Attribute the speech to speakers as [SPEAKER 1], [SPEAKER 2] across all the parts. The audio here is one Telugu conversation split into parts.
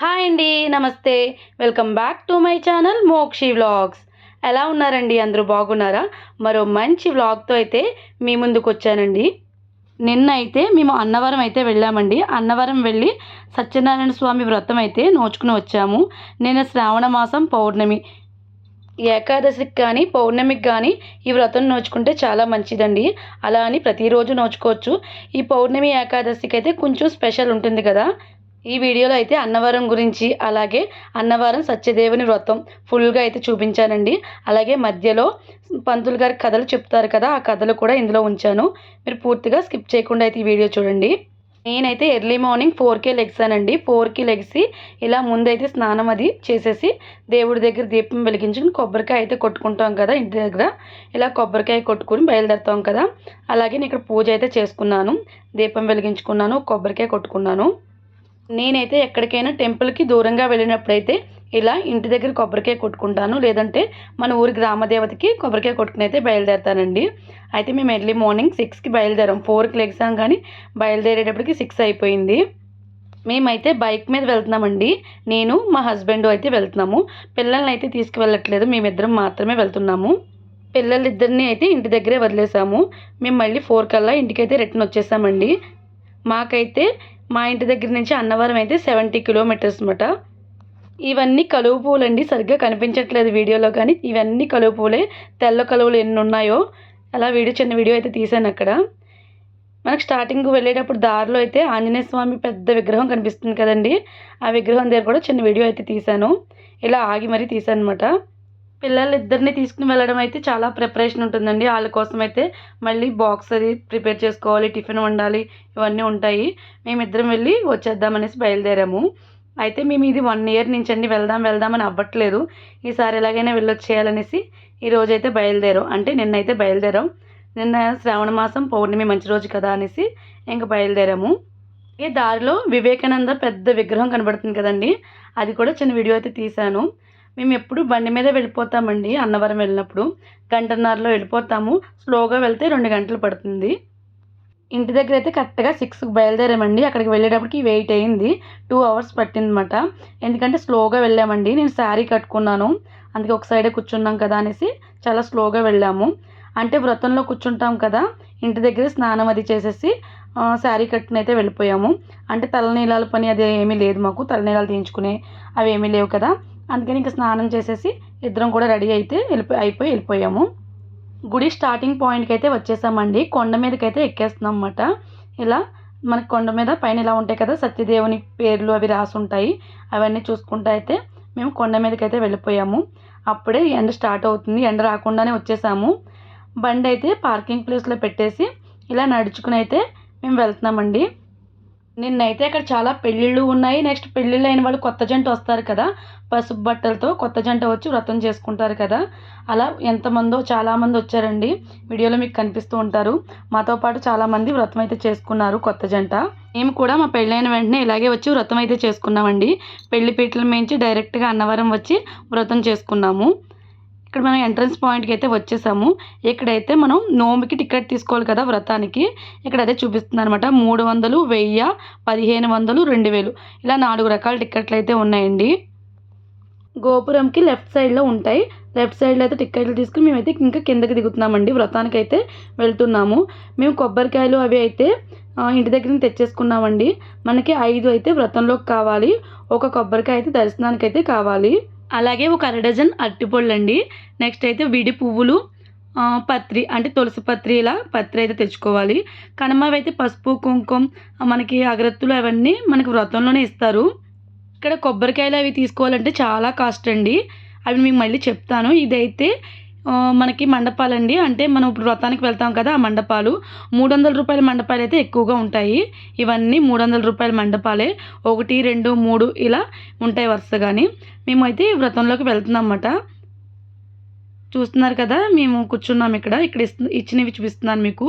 [SPEAKER 1] హాయ్ అండి నమస్తే. Welcome back to my channel Mokshi vlogs. ఎలా ఉన్నారండి? అందరూ బాగున్నారా? మరో మంచి వ్లాగ్తో అయితే మీ ముందుకు వచ్చానండి. నిన్న అయితే మేము అన్నవరం అయితే వెళ్ళామండి. అన్నవరం వెళ్ళి సత్యనారాయణ స్వామి వ్రతం అయితే నోచుకుని వచ్చాము. నేను శ్రావణ మాసం పౌర్ణమి. ఏకాదశికి కానీ పౌర్ణమికి కానీ ఈ వ్రతం నోచుకుంటే చాలా మంచిదండి. అలా అని ప్రతిరోజు నోచుకోవచ్చు. ఈ పౌర్ణమి ఏకాదశికి అయితే కొంచెం స్పెషల్ ఉంటుంది కదా. ఈ వీడియోలో అయితే అన్నవరం గురించి అలాగే అన్నవరం సత్యదేవుని వ్రతం ఫుల్గా అయితే చూపించానండి. అలాగే మధ్యలో పంతులు గారి కథలు చెప్తారు కదా ఆ కథలు కూడా ఇందులో ఉంచాను. మీరు పూర్తిగా స్కిప్ చేయకుండా అయితే ఈ వీడియో చూడండి. నేనైతే ఎర్లీ మార్నింగ్ ఫోర్కే లెగ్సానండి. ఫోర్కి లెగ్సి ఇలా ముందైతే స్నానం అది చేసేసి దేవుడి దగ్గర దీపం వెలిగించుకుని కొబ్బరికాయ అయితే కొట్టుకుంటాం కదా ఇంటి దగ్గర. ఇలా కొబ్బరికాయ కొట్టుకుని బయలుదేరుతాం కదా. అలాగే నేను ఇక్కడ పూజ అయితే చేసుకున్నాను. దీపం వెలిగించుకున్నాను కొబ్బరికాయ కొట్టుకున్నాను. నేనైతే ఎక్కడికైనా టెంపుల్కి దూరంగా వెళ్ళినప్పుడైతే ఇలా ఇంటి దగ్గర కొబ్బరికాయ కొట్టుకుంటాను. లేదంటే మన ఊరి గ్రామదేవతకి కొబ్బరికాయ కొట్టుకుని అయితే బయలుదేరుతానండి. అయితే మేము ఎర్లీ మార్నింగ్ సిక్స్కి బయలుదేరాం. ఫోర్కి లెగ్సాం కానీ బయలుదేరేటప్పటికి సిక్స్ అయిపోయింది. మేమైతే బైక్ మీద వెళ్తున్నామండి. నేను మా హస్బెండ్ అయితే వెళ్తున్నాము. పిల్లల్ని అయితే తీసుకువెళ్ళట్లేదు. మేమిద్దరం మాత్రమే వెళ్తున్నాము. పిల్లలిద్దరిని అయితే ఇంటి దగ్గరే వదిలేసాము. మేము మళ్ళీ ఫోర్ కల్లా ఇంటికైతే రిటర్న్ వచ్చేసామండి. మాకైతే మా ఇంటి దగ్గర నుంచి అన్నవరం అయితే సెవెంటీ కిలోమీటర్స్ అనమాట ఇవన్నీ కలువ అండి సరిగ్గా కనిపించట్లేదు వీడియోలో కానీ. ఇవన్నీ కలువు పూలే తెల్ల కలువలు ఎన్ని ఉన్నాయో. అలా వీడియో చిన్న వీడియో అయితే తీశాను అక్కడ. మనకు స్టార్టింగ్ వెళ్ళేటప్పుడు దారిలో అయితే ఆంజనేయ స్వామి పెద్ద విగ్రహం కనిపిస్తుంది కదండి. ఆ విగ్రహం దగ్గర కూడా చిన్న వీడియో అయితే తీశాను. ఇలా ఆగి మరీ తీశాను అనమాట పిల్లలిద్దరిని తీసుకుని వెళ్ళడం అయితే చాలా ప్రిపరేషన్ ఉంటుందండి. వాళ్ళ కోసం అయితే మళ్ళీ బాక్స్ అది ప్రిపేర్ చేసుకోవాలి టిఫిన్ వండాలి ఇవన్నీ ఉంటాయి. మేమిద్దరం వెళ్ళి వచ్చేద్దామనేసి బయలుదేరాము. అయితే మేము ఇది వన్ ఇయర్ నుంచి అండి వెళ్దాం వెళ్దామని అవ్వట్లేదు. ఈసారి ఎలాగైనా వెళ్ళొచ్చేయాలనేసి ఈ రోజు అయితే బయలుదేరాం. అంటే నిన్నైతే బయలుదేరాం. నిన్న శ్రావణ మాసం పౌర్ణమి మంచి రోజు కదా అనేసి ఇంక బయలుదేరాము. ఈ దారిలో వివేకానంద పెద్ద విగ్రహం కనబడుతుంది కదండి. అది కూడా చిన్న వీడియో అయితే తీశాను. మేము ఎప్పుడు బండి మీద వెళ్ళిపోతామండి అన్నవరం వెళ్ళినప్పుడు. గంటన్నరలో వెళ్ళిపోతాము. స్లోగా వెళ్తే రెండు గంటలు పడుతుంది. ఇంటి దగ్గర అయితే కరెక్ట్గా సిక్స్కి బయలుదేరామండి. అక్కడికి వెళ్ళేటప్పటికి వెయిట్ అయింది. టూ అవర్స్ పట్టిందన్నమాట. ఎందుకంటే స్లోగా వెళ్ళామండి. నేను శారీ కట్టుకున్నాను. అందుకే ఒక సైడే కూర్చున్నాం కదా అనేసి చాలా స్లోగా వెళ్ళాము. అంటే వ్రతంలో కూర్చుంటాం కదా. ఇంటి దగ్గర స్నానం అది చేసేసి శారీ కట్టుకుని అయితే వెళ్ళిపోయాము. అంటే తలనీలాల పని అది ఏమీ లేదు మాకు. తలనీలాలు తీయించుకునే అవి ఏమీ లేవు కదా. అందుకని ఇంకా స్నానం చేసేసి ఇద్దరం కూడా రెడీ అయితే వెళ్ళిపోయి అయిపోయి వెళ్ళిపోయాము. గుడి స్టార్టింగ్ పాయింట్కి అయితే వచ్చేసామండి. కొండ మీదకి అయితే ఎక్కేస్తున్నాం అన్నమాట ఇలా మనకి కొండ మీద పైన ఇలా ఉంటాయి కదా సత్యదేవుని పేర్లు అవి రాసి ఉంటాయి. అవన్నీ చూసుకుంటూ అయితే మేము కొండ మీదకి అయితే వెళ్ళిపోయాము. అప్పుడే ఎండ స్టార్ట్ అవుతుంది. ఎండ రాకుండానే వచ్చేసాము. బండి అయితే పార్కింగ్ ప్లేస్లో పెట్టేసి ఇలా నడుచుకుని అయితే మేము వెళ్తున్నామండి. నిన్నైతే అక్కడ చాలా పెళ్ళిళ్ళు ఉన్నాయి. నెక్స్ట్ పెళ్ళిళ్ళు అయిన వాళ్ళు కొత్త జంట వస్తారు కదా. పసుపు బట్టలతో కొత్త జంట వచ్చి వ్రతం చేసుకుంటారు కదా. అలా ఎంతమందో చాలామంది వచ్చారండి. వీడియోలో మీకు కనిపిస్తూ ఉంటారు. మాతో పాటు చాలామంది వ్రతం అయితే చేసుకున్నారు కొత్త జంట. మేము కూడా మా పెళ్ళైన వెంటనే ఇలాగే వచ్చి వ్రతం అయితే చేసుకున్నామండి. పెళ్ళి పీటల మించి డైరెక్ట్గా అన్నవరం వచ్చి వ్రతం చేసుకున్నాము. ఇక్కడ మనం ఎంట్రన్స్ పాయింట్కి అయితే వచ్చేసాము. ఇక్కడైతే మనం నోమికి టికెట్ తీసుకోవాలి కదా వ్రతానికి. ఇక్కడ అదే చూపిస్తుంది అనమాట మూడు వందలు వెయ్యి పదిహేను వందలు రెండు వేలు. ఇలా నాలుగు రకాల టికెట్లు అయితే ఉన్నాయండి. గోపురంకి లెఫ్ట్ సైడ్లో ఉంటాయి. లెఫ్ట్ సైడ్లో అయితే టికెట్లు తీసుకుని మేమైతే ఇంకా కిందకి దిగుతున్నామండి. వ్రతానికి అయితే వెళ్తున్నాము. మేము కొబ్బరికాయలు అవి అయితే ఇంటి దగ్గర నుంచి తెచ్చేసుకున్నామండి. మనకి ఐదు అయితే వ్రతంలోకి కావాలి. ఒక కొబ్బరికాయ అయితే దర్శనానికి అయితే కావాలి. అలాగే ఒక అర డజన్ అరటిపళ్ళు అండి నెక్స్ట్ అయితే విడి పువ్వులు పత్రి అంటే తులసి పత్రి ఇలా పత్రి అయితే తెచ్చుకోవాలి. కనుమవి అయితే పసుపు కుంకుమ మనకి అగరత్తులు అవన్నీ మనకి వ్రతంలోనే ఇస్తారు. ఇక్కడ కొబ్బరికాయలు అవి తీసుకోవాలంటే చాలా కాస్ట్ అండి అవి మీకు మళ్ళీ చెప్తాను. ఇదైతే మనకి మండపాలండి. అంటే మనం ఇప్పుడు వ్రతానికి వెళ్తాం కదా ఆ మండపాలు. మూడు వందల రూపాయల మండపాలు అయితే ఎక్కువగా ఉంటాయి. ఇవన్నీ మూడు వందల రూపాయల మండపాలే. ఒకటి రెండు మూడు ఇలా ఉంటాయి వరుసగాని. మేమైతే వ్రతంలోకి వెళ్తున్నాం అన్నమాట చూస్తున్నారు కదా మేము కూర్చున్నాం ఇక్కడ. ఇక్కడ ఇస్తు ఇచ్చినవి చూపిస్తున్నాను మీకు.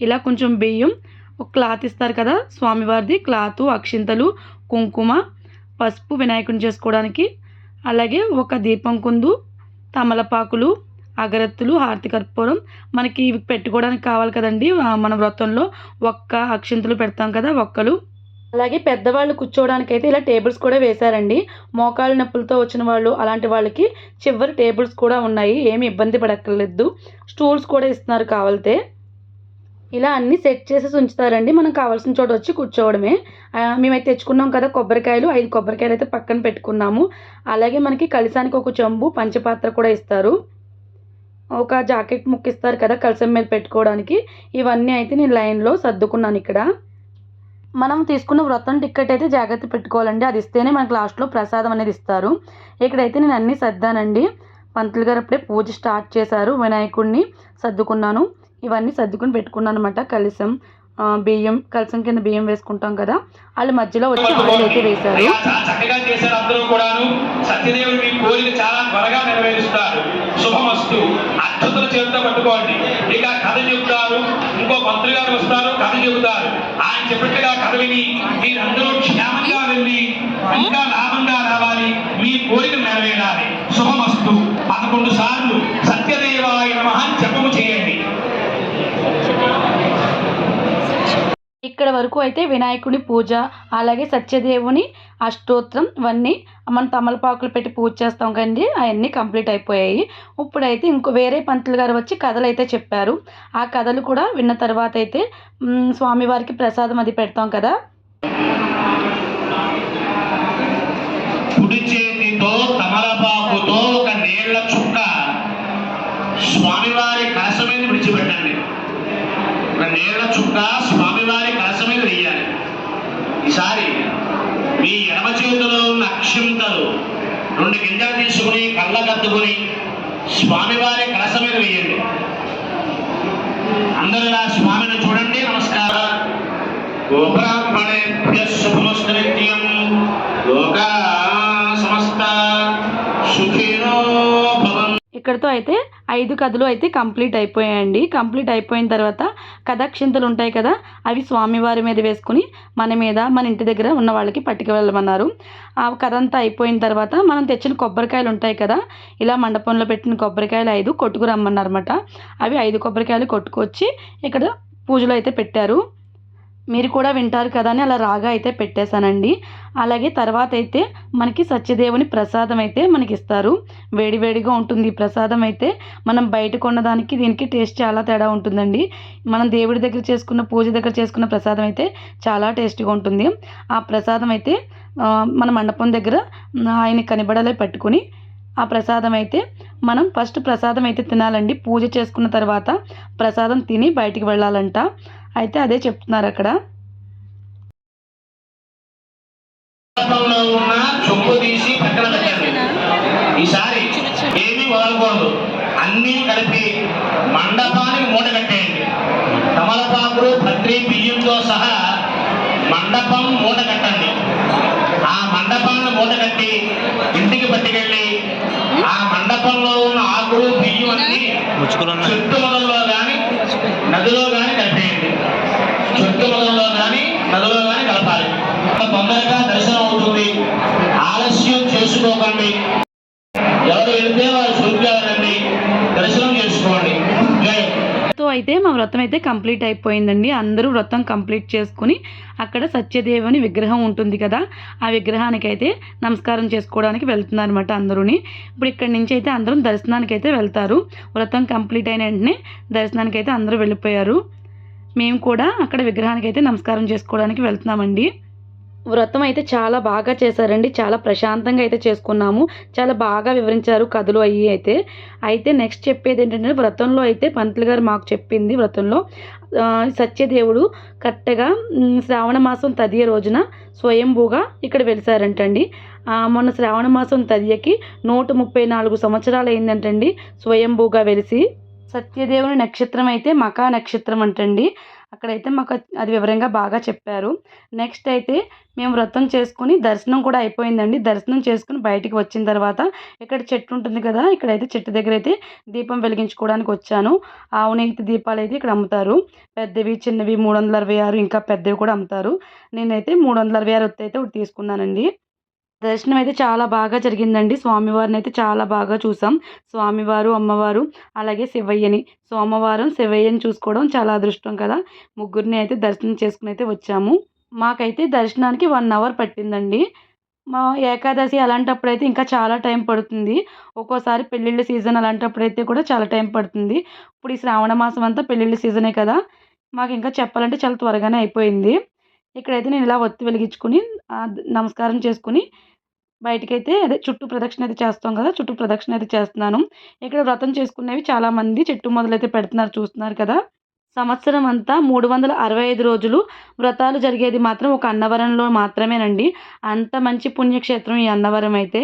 [SPEAKER 1] ఇలా కొంచెం బియ్యం ఒక క్లాత్ ఇస్తారు కదా స్వామివారిది. క్లాత్ అక్షింతలు కుంకుమ పసుపు వినాయకుని చేసుకోవడానికి. అలాగే ఒక దీపం కుందు తమలపాకులు అగరత్తులు హారతి కర్పూరం. మనకి ఇవి పెట్టుకోవడానికి కావాలి కదండి. మన వ్రతంలో ఒక్క అక్షింతలు పెడతాం కదా ఒక్కలు. అలాగే పెద్దవాళ్ళు కూర్చోవడానికి అయితే ఇలా టేబుల్స్ కూడా వేశారండి. మోకాళ్ళ నొప్పులతో వచ్చిన వాళ్ళు అలాంటి వాళ్ళకి చివరి టేబుల్స్ కూడా ఉన్నాయి. ఏమి ఇబ్బంది పడక్కర్లేదు. స్టూల్స్ కూడా ఇస్తున్నారు కావాలితే. ఇలా అన్ని సెట్ చేసేసి ఉంచుతారండి. మనం కావాల్సిన చోట వచ్చి కూర్చోవడమే. మేమైతే తెచ్చుకున్నాం కదా కొబ్బరికాయలు. ఐదు కొబ్బరికాయలు అయితే పక్కన పెట్టుకున్నాము. అలాగే మనకి కలిసానికి ఒక చెంబు పంచపాత్ర కూడా ఇస్తారు. ఒక జాకెట్ ముక్కిస్తారు కదా కలసం మీద పెట్టుకోవడానికి. ఇవన్నీ అయితే నేను లైన్లో సర్దుకున్నాను ఇక్కడ. మనం తీసుకున్న వ్రతం టిక్కెట్ అయితే జాగ్రత్త పెట్టుకోవాలండి. అది ఇస్తేనే మనకు లాస్ట్లో ప్రసాదం అనేది ఇస్తారు. ఇక్కడైతే నేను అన్నీ సర్దానండి. పంతులు గారు అప్పుడే పూజ స్టార్ట్ చేశారు. వినాయకుడిని సర్దుకున్నాను. ఇవన్నీ సర్దుకుని పెట్టుకున్నాను అనమాట కలిసం బియ్యం కలిసం కింద బియ్యం వేసుకుంటాం కదా. వాళ్ళు మధ్యలో వచ్చి ఆయిల్ అయితే వేశారు.
[SPEAKER 2] చక్కగా చేశారు అందరూ కూడాను. సత్యదేవుడు మీ కోరిక చాలా త్వరగా నెరవేరుస్తారు. శుభమస్తు. అక్షతలు చేతితో పట్టుకోండి. ఇక కథ చెబుతారు. ఇంకో మంత్రి గారు వస్తారు. కథ చెబుతారు. ఆయన చెప్పినట్టుగా కథ విని మీరందరూ క్షేమంగా వెళ్ళి ఇంకా లాభంగా రావాలి. మీ కోరిక నెరవేరాలి. శుభమస్తు. పదకొండు సార్లు సత్యదేవాయ నమః అని జపము చేయండి
[SPEAKER 1] ఇక్కడ వరకు అయితే వినాయకుడి పూజ అలాగే సత్యదేవుని అష్టోత్రం ఇవన్నీ మనం తమలపాకులు పెట్టి పూజ చేస్తాం కండి అవన్నీ కంప్లీట్ అయిపోయాయి. ఇప్పుడైతే ఇంకో వేరే పంతులు గారు వచ్చి కథలు అయితే చెప్పారు. ఆ కథలు కూడా విన్న తర్వాత అయితే స్వామివారికి ప్రసాదం అది పెడతాం కదా.
[SPEAKER 2] కుడి చేతితో తమలపాకుతో ఒక నీళ్ళ చుక్క. స్వామివారి కలస మీద విడిచిపెట్టండి ఒక నీళ్ళ చుక్క కలస మీద వెయ్యాలి ఈసారి మీ ఎడమ చేతిలో ఉన్న అక్షింతలు రెండు గింజలు తీసుకుని కళ్ళకద్దుకుని స్వామివారి కలస మీద వేయండి. అందరూ ఇలా స్వామిని చూడండి నమస్కారం. గోబ్రాహ్మణేభ్య శుభమస్తు
[SPEAKER 1] ఇక్కడతో అయితే ఐదు కథలు అయితే కంప్లీట్ అయిపోయాయండి. కంప్లీట్ అయిపోయిన తర్వాత కథాక్షింతలు ఉంటాయి కదా అవి స్వామివారి మీద వేసుకుని మన మీద మన ఇంటి దగ్గర ఉన్న వాళ్ళకి పట్టుకు వెళ్ళమన్నారు. ఆ కథ అంతా అయిపోయిన తర్వాత మనం తెచ్చిన కొబ్బరికాయలు ఉంటాయి కదా ఇలా మండపంలో పెట్టిన కొబ్బరికాయలు ఐదు కొట్టుకు రమ్మన్నారన్నమాట. అవి ఐదు కొబ్బరికాయలు కొట్టుకొచ్చి ఇక్కడ పూజలు అయితే పెట్టారు. మీరు కూడా వింటారు కదా అని అలా రాగా అయితే పెట్టేశానండి. అలాగే తర్వాత అయితే మనకి సత్యదేవుని ప్రసాదం అయితే మనకి ఇస్తారు వేడివేడిగా ఉంటుంది ఈ ప్రసాదం అయితే. మనం బయట కొన్నదానికి దీనికి టేస్ట్ చాలా తేడా ఉంటుందండి. మనం దేవుడి దగ్గర చేసుకున్న పూజ దగ్గర చేసుకున్న ప్రసాదం అయితే చాలా టేస్టీగా ఉంటుంది. ఆ ప్రసాదం అయితే మన మండపం దగ్గర ఆయన కనిబడలే పెట్టుకుని ఆ ప్రసాదం అయితే మనం ఫస్ట్ ప్రసాదం అయితే తినాలండి. పూజ చేసుకున్న తర్వాత ప్రసాదం తిని బయటికి వెళ్ళాలంట. అయితే అదే చెప్తున్నారు అక్కడ.
[SPEAKER 2] మండపంలో ఉన్న చొప్పు తీసి పక్కన పెట్టండి. ఈసారి ఏమీ వదలకూడదు. అన్నీ కలిపి మండపానికి మూట కట్టేయండి. తమలపాకులు పత్రి బియ్యంతో సహా మండపం మూట కట్టండి. ఆ మండపాన్ని మూట కట్టి ఇంటికి పట్టుకెళ్ళి ఆ మండపంలో ఉన్న ఆకులు బియ్యం అన్ని చెట్టు కానీ నదిలో కానీ తొందరగా దర్శనం అవుతుంది. ఆలస్యం చేసుకోకండి. ఎవరు వెళితే వారు చురుగ్గా రండి దర్శనం చేసుకోండి.
[SPEAKER 1] అయితే మా వ్రతం అయితే కంప్లీట్ అయిపోయిందండి. అందరూ వ్రతం కంప్లీట్ చేసుకుని అక్కడ సత్యదేవుని విగ్రహం ఉంటుంది కదా ఆ విగ్రహానికి అయితే నమస్కారం చేసుకోవడానికి వెళ్తున్నారు అనమాట అందరూని. ఇప్పుడు ఇక్కడి నుంచి అయితే అందరూ దర్శనానికి అయితే వెళ్తారు. వ్రతం కంప్లీట్ అయిన వెంటనే దర్శనానికి అయితే అందరూ వెళ్ళిపోయారు. మేము కూడా అక్కడ విగ్రహానికి అయితే నమస్కారం చేసుకోవడానికి వెళ్తున్నామండి. వ్రతం అయితే చాలా బాగా చేశారండి. చాలా ప్రశాంతంగా అయితే చేసుకున్నాము. చాలా బాగా వివరించారు కథలు అయ్యి అయితే. అయితే నెక్స్ట్ చెప్పేది ఏంటంటే వ్రతంలో అయితే పంతులు గారు మాకు చెప్పింది వ్రతంలో సత్యదేవుడు కరెక్ట్గా శ్రావణ మాసం తదియ రోజున స్వయంభూగా ఇక్కడ వెలిసారంటండి. మొన్న శ్రావణ మాసం తదియకి నూట ముప్పై నాలుగు సంవత్సరాలు అయిందంటండి. స్వయంభూగా వెలిసి సత్యదేవుని నక్షత్రం అయితే మకా నక్షత్రం అంటండి. అక్కడైతే మాకు అది వివరంగా బాగా చెప్పారు. నెక్స్ట్ అయితే మేము వ్రతం చేసుకుని దర్శనం కూడా అయిపోయిందండి. దర్శనం చేసుకుని బయటికి వచ్చిన తర్వాత ఇక్కడ చెట్టు ఉంటుంది కదా ఇక్కడైతే చెట్టు దగ్గర అయితే దీపం వెలిగించుకోవడానికి వచ్చాను. ఆవునేతి దీపాలు అయితే ఇక్కడ అమ్ముతారు. పెద్దవి చిన్నవి మూడు వందల అరవై ఆరు ఇంకా పెద్దవి కూడా అమ్ముతారు. నేనైతే మూడు వందల అరవై ఆరు అయితే ఒకటి తీసుకున్నానండి. దర్శనం అయితే చాలా బాగా జరిగిందండి. స్వామివారిని అయితే చాలా బాగా చూసాం. స్వామివారు అమ్మవారు అలాగే శివయ్యని. సోమవారం శివయ్యని చూసుకోవడం చాలా అదృష్టం కదా. ముగ్గురిని అయితే దర్శనం చేసుకుని అయితే వచ్చాము. మాకైతే దర్శనానికి వన్ అవర్ పట్టిందండి. మా ఏకాదశి అలాంటప్పుడు అయితే ఇంకా చాలా టైం పడుతుంది. ఒక్కోసారి పెళ్ళిళ్ళ సీజన్ అలాంటప్పుడైతే కూడా చాలా టైం పడుతుంది. ఇప్పుడు ఈ శ్రావణ మాసం అంతా పెళ్ళిళ్ళ సీజనే కదా. మాకు ఇంకా చెప్పాలంటే చాలా త్వరగానే అయిపోయింది. ఇక్కడైతే నేను ఇలా ఒత్తి వెలిగించుకుని నమస్కారం చేసుకుని బయటకైతే అదే చుట్టూ ప్రదక్షిణ అయితే చేస్తాం కదా చుట్టూ ప్రదక్షిణ అయితే చేస్తున్నాను. ఇక్కడ వ్రతం చేసుకునేవి చాలామంది చెట్టు మొదలైతే పెడుతున్నారు చూస్తున్నారు కదా. సంవత్సరం అంతా మూడు వందల అరవై ఐదు రోజులు వ్రతాలు జరిగేది మాత్రం ఒక అన్నవరంలో మాత్రమేనండి. అంత మంచి పుణ్యక్షేత్రం ఈ అన్నవరం అయితే.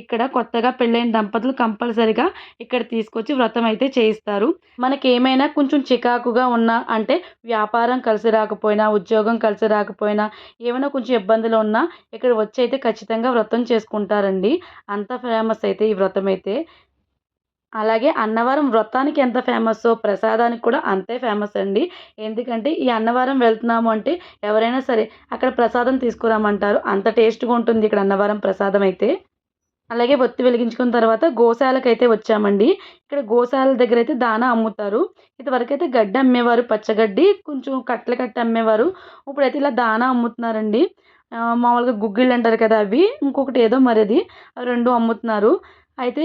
[SPEAKER 1] ఇక్కడ కొత్తగా పెళ్ళైన దంపతులు కంపల్సరిగా ఇక్కడ తీసుకొచ్చి వ్రతం అయితే చేయిస్తారు. మనకి ఏమైనా కొంచెం చికాకుగా ఉన్నా అంటే వ్యాపారం కలిసి రాకపోయినా ఉద్యోగం కలిసి రాకపోయినా ఏమైనా కొంచెం ఇబ్బందులు ఉన్నా ఇక్కడ వచ్చి అయితే ఖచ్చితంగా వ్రతం చేసుకుంటారండి. అంత ఫేమస్ అయితే ఈ వ్రతం అయితే. అలాగే అన్నవరం వ్రతానికి ఎంత ఫేమస్సో ప్రసాదానికి కూడా అంతే ఫేమస్ అండి. ఎందుకంటే ఈ అన్నవరం వెళ్తున్నాము అంటే ఎవరైనా సరే అక్కడ ప్రసాదం తీసుకురామంటారు. అంత టేస్ట్గా ఉంటుంది ఇక్కడ అన్నవరం ప్రసాదం అయితే. అలాగే బొత్తి వెలిగించుకున్న తర్వాత గోశాలకు అయితే వచ్చామండి. ఇక్కడ గోశాల దగ్గర అయితే దానా అమ్ముతారు. ఇదివరకు అయితే గడ్డి అమ్మేవారు పచ్చగడ్డి కొంచెం కట్టెల కట్టి అమ్మేవారు. ఇప్పుడైతే ఇలా దానా అమ్ముతున్నారండి. మామూలుగా గుగ్గిళ్ళు అంటారు కదా అవి. ఇంకొకటి ఏదో మరి అది అవి రెండు అమ్ముతున్నారు. అయితే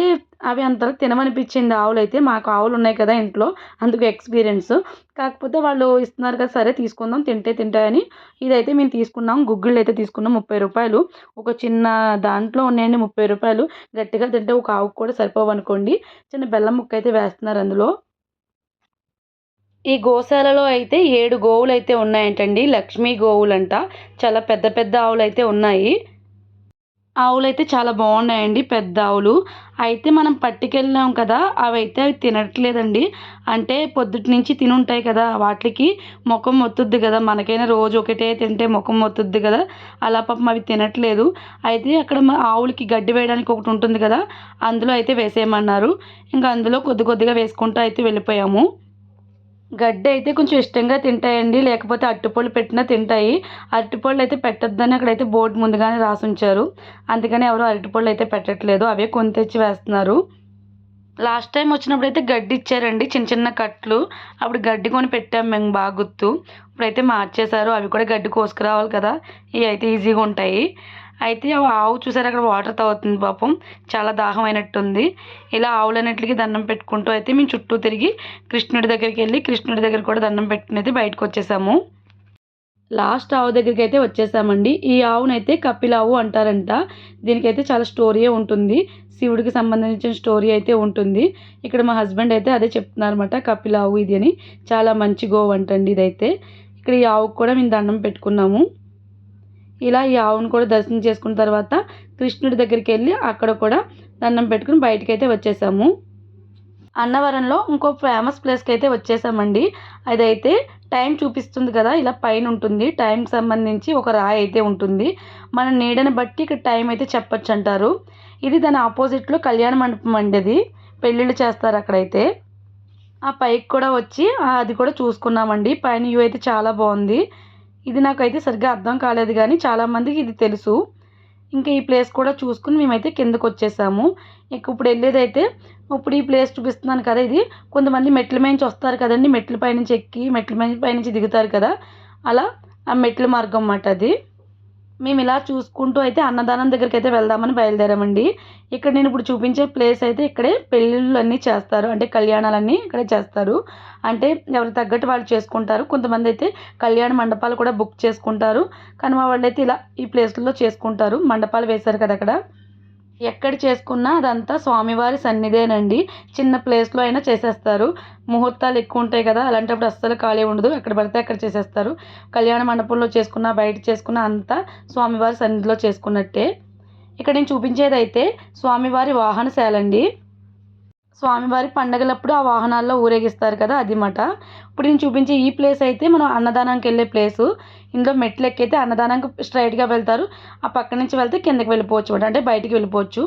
[SPEAKER 1] అవి అంతలా తినమనిపించింది ఆవులు అయితే. మాకు ఆవులు ఉన్నాయి కదా ఇంట్లో అందుకు ఎక్స్పీరియన్స్ కాకపోతే వాళ్ళు ఇస్తున్నారు కదా సరే తీసుకుందాం తింటే తింటాయని ఇదైతే మేము తీసుకున్నాం గుగ్గిళ్ళు అయితే తీసుకున్నాం ముప్పై రూపాయలు. ఒక చిన్న దాంట్లో ఉన్నాయండి ముప్పై రూపాయలు. గట్టిగా తింటే ఒక ఆవుకు కూడా సరిపోవనుకోండి చిన్న బెల్లం ముక్క అయితే వేస్తున్నారు అందులో. ఈ గోశాలలో అయితే ఏడు గోవులు అయితే ఉన్నాయంటండి. లక్ష్మీ గోవులంట. చాలా పెద్ద పెద్ద ఆవులు అయితే ఉన్నాయి. ఆవులు అయితే చాలా బాగున్నాయండి పెద్ద ఆవులు. అయితే మనం పట్టుకెళ్ళాం కదా అవి అయితే అవి తినట్లేదండి. అంటే పొద్దుటి నుంచి తిని ఉంటాయి కదా వాటికి ముఖం మొత్తుద్ది కదా. మనకైనా రోజు ఒకటే తింటే ముఖం మొత్తుద్ది కదా. అలా పాపం అవి తినట్లేదు. అయితే అక్కడ మా ఆవులకి గడ్డి వేయడానికి ఒకటి ఉంటుంది కదా అందులో అయితే వేసేయమన్నారు. ఇంకా అందులో కొద్ది కొద్దిగా వేసుకుంటూ అయితే వెళ్ళిపోయాము. గడ్డి అయితే కొంచెం ఇష్టంగా తింటాయండి. లేకపోతే అరటిపళ్ళు పెట్టినా తింటాయి. అరటిపళ్ళు అయితే పెట్టొద్దని అక్కడైతే బోర్డు ముందుగానే రాసి ఉంచారు అందుకని ఎవరు అరటిపళ్ళు అయితే పెట్టట్లేదు. అవే కొని తెచ్చి వేస్తున్నారు. లాస్ట్ టైం వచ్చినప్పుడు అయితే గడ్డి ఇచ్చారండి. చిన్న చిన్న కట్లు. అప్పుడు గడ్డి కొని పెట్టాము మేము బాగా గుర్తు ఇప్పుడైతే మార్చేశారు. అవి కూడా గడ్డి కోసుకురావాలి కదా. ఇవి అయితే ఈజీగా ఉంటాయి. అయితే ఆ ఆవు చూసారు అక్కడ వాటర్ తాగుతుంది పాపం. చాలా దాహం అయినట్టుంది ఇలా ఆవులన్నిటికీ దండం పెట్టుకుంటూ అయితే మేము చుట్టూ తిరిగి కృష్ణుడి దగ్గరికి వెళ్ళి కృష్ణుడి దగ్గర కూడా దండం పెట్టుకుని అయితే బయటకు వచ్చేసాము. లాస్ట్ ఆవు దగ్గరికి అయితే వచ్చేసామండి. ఈ ఆవునైతే కపిలావు అంటారంట. దీనికైతే చాలా స్టోరీయే ఉంటుంది. శివుడికి సంబంధించిన స్టోరీ అయితే ఉంటుంది. ఇక్కడ మా హస్బెండ్ అయితే అదే చెప్తున్నారన్నమాట. కపిలావు ఇది అని. చాలా మంచి గోవు అంటండి ఇదైతే. ఇక్కడ ఈ ఆవుకు కూడా మేము దండం పెట్టుకున్నాము. ఇలా ఈ ఆవును కూడా దర్శనం చేసుకున్న తర్వాత కృష్ణుడి దగ్గరికి వెళ్ళి అక్కడ కూడా దండం పెట్టుకుని బయటకు అయితే వచ్చేసాము. అన్నవరంలో ఇంకో ఫేమస్ ప్లేస్కి అయితే వచ్చేసామండి. అదైతే టైం చూపిస్తుంది కదా ఇలా పైన ఉంటుంది. టైంకి సంబంధించి ఒక రాయి అయితే ఉంటుంది. మన నీడని బట్టి ఇక్కడ టైం అయితే చెప్పచ్చు అంటారు. ఇది దాని ఆపోజిట్లో కళ్యాణ మండపం అండి అది. పెళ్ళిళ్ళు చేస్తారు అక్కడైతే. ఆ పైకి కూడా వచ్చి అది కూడా చూసుకున్నామండి. పైన వ్యూ అయితే చాలా బాగుంది. ఇది నాకైతే సరిగ్గా అర్థం కాలేదు కానీ చాలామందికి ఇది తెలుసు. ఇంకా ఈ ప్లేస్ కూడా చూసుకుని మేమైతే కిందకు వచ్చేసాము. ఇక ఇప్పుడు వెళ్ళేదైతే ఇప్పుడు ఈ ప్లేస్ చూపిస్తున్నాను కదా ఇది. కొంతమంది మెట్ల నుంచి వస్తారు కదండి. మెట్ల పైనుంచి ఎక్కి మెట్ల పై- పైనుంచి దిగుతారు కదా. అలా ఆ మెట్ల మార్గం అన్నమాట అది. మేము ఇలా చూసుకుంటూ అయితే అన్నదానం దగ్గరికి అయితే వెళ్దామని బయలుదేరామండి. ఇక్కడ నేను ఇప్పుడు చూపించే ప్లేస్ అయితే ఇక్కడే పెళ్ళిళ్ళు అన్నీ చేస్తారు. అంటే కళ్యాణాలన్నీ ఇక్కడే చేస్తారు. అంటే ఎవరికి తగ్గట్టు వాళ్ళు చేసుకుంటారు. కొంతమంది అయితే కళ్యాణ మండపాలు కూడా బుక్ చేసుకుంటారు. కానీ మా వాళ్ళు అయితే ఇలా ఈ ప్లేస్లో చేసుకుంటారు. మండపాలు వేశారు కదా అక్కడ. ఎక్కడ చేసుకున్నా అదంతా స్వామివారి సన్నిధేనండి. చిన్న ప్లేస్లో అయినా చేసేస్తారు. ముహూర్తాలు ఎక్కువ ఉంటాయి కదా అలాంటప్పుడు అస్సలు ఖాళీ ఉండదు. ఎక్కడ పడితే అక్కడ చేసేస్తారు. కళ్యాణ మండపంలో చేసుకున్న బయట చేసుకున్న అంతా స్వామివారి సన్నిధిలో చేసుకున్నట్టే. ఇక్కడ నేను చూపించేది అయితే స్వామివారి వాహనశాల అండి స్వామివారి పండగలప్పుడు ఆ వాహనాల్లో ఊరేగిస్తారు కదా అది మాట. ఇప్పుడు నేను చూపించే ఈ ప్లేస్ అయితే మనం అన్నదానానికి వెళ్ళే ప్లేసు ఇందులో మెట్లు ఎక్కైతే అన్నదానానికి స్ట్రైట్గా వెళ్తారు. ఆ పక్క నుంచి వెళ్తే కిందకి వెళ్ళిపోవచ్చు అంటే బయటికి వెళ్ళిపోవచ్చు.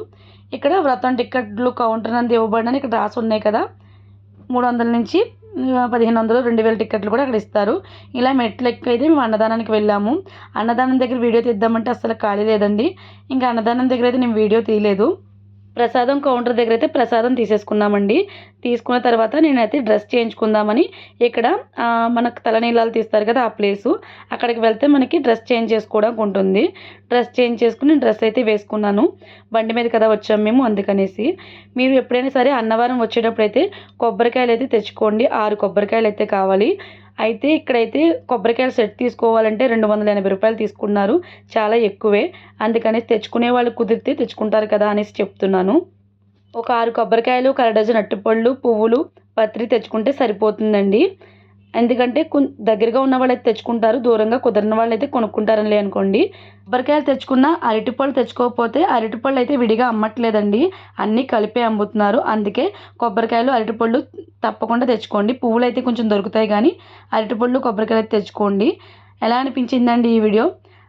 [SPEAKER 1] ఇక్కడ వ్రతం టిక్కెట్లు కౌంటర్ నందు ఇవ్వబడని ఇక్కడ రాసి ఉన్నాయి కదా. మూడు వందల నుంచి పదిహేను వందలు రెండు వేల టికెట్లు కూడా అక్కడ ఇస్తారు. ఇలా మెట్లు ఎక్కైతే మేము అన్నదానానికి వెళ్ళాము. అన్నదానం దగ్గర వీడియో తీద్దామంటే అసలు ఖాళీ లేదండి. ఇంకా అన్నదానం దగ్గర అయితే నేను వీడియో తీయలేదు. ప్రసాదం కౌంటర్ దగ్గర అయితే ప్రసాదం తీసేసుకున్నామండి. తీసుకున్న తర్వాత నేనైతే డ్రెస్ చేయించుకుందామని ఇక్కడ మనకు తలనీలాలు తీస్తారు కదా ఆ ప్లేసు అక్కడికి వెళ్తే మనకి డ్రెస్ చేంజ్ చేసుకోవడానికి ఉంటుంది. డ్రెస్ చేంజ్ చేసుకుని డ్రెస్ అయితే వేసుకున్నాను. బండి మీద కదా వచ్చాము మేము అందుకనేసి. మీరు ఎప్పుడైనా సరే అన్నవరం వచ్చేటప్పుడు అయితే కొబ్బరికాయలు అయితే తెచ్చుకోండి. ఆరు కొబ్బరికాయలు అయితే కావాలి. అయితే ఇక్కడైతే కొబ్బరికాయల సెట్ తీసుకోవాలంటే రెండు వందల ఎనభై రూపాయలు తీసుకున్నారు. చాలా ఎక్కువే. అందుకనేసి తెచ్చుకునే వాళ్ళు కుదిరితే తెచ్చుకుంటారు కదా అనేసి చెప్తున్నాను. ఒక ఆరు కొబ్బరికాయలు ఒక అరటిపళ్ళు డజన్ అట్టుపళ్ళు పువ్వులు పత్రి తెచ్చుకుంటే సరిపోతుందండి. ఎందుకంటే కొన్ దగ్గరగా ఉన్న వాళ్ళైతే తెచ్చుకుంటారు దూరంగా కుదరిన వాళ్ళు అయితే కొనుక్కుంటారని అనుకోండి. కొబ్బరికాయలు తెచ్చుకున్న అరటిపళ్ళు తెచ్చుకోకపోతే అరటిపళ్ళు అయితే విడిగా అమ్మట్లేదండి. అన్నీ కలిపే అమ్ముతున్నారు. అందుకే కొబ్బరికాయలు అరటిపళ్ళు తప్పకుండా తెచ్చుకోండి. పువ్వులు అయితే కొంచెం దొరుకుతాయి కానీ అరటిపళ్ళు కొబ్బరికాయలు అయితే తెచ్చుకోండి. ఎలా అనిపించిందండి ఈ వీడియో?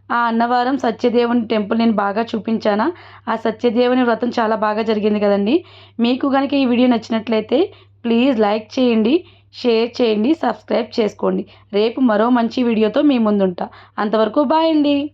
[SPEAKER 1] ఆ అన్నవరం సత్యదేవుని టెంపుల్ నేను బాగా చూపించానా? ఆ సత్యదేవుని వ్రతం చాలా బాగా జరిగింది కదండి. మీకు కనుక ఈ వీడియో నచ్చినట్లయితే ప్లీజ్ లైక్ చేయండి. షేర్ చేయండి సబ్స్క్రైబ్ చేసుకోండి. రేపు మరో మంచి వీడియోతో మీ ముందుంటా. అంతవరకు బాయ్ అండి.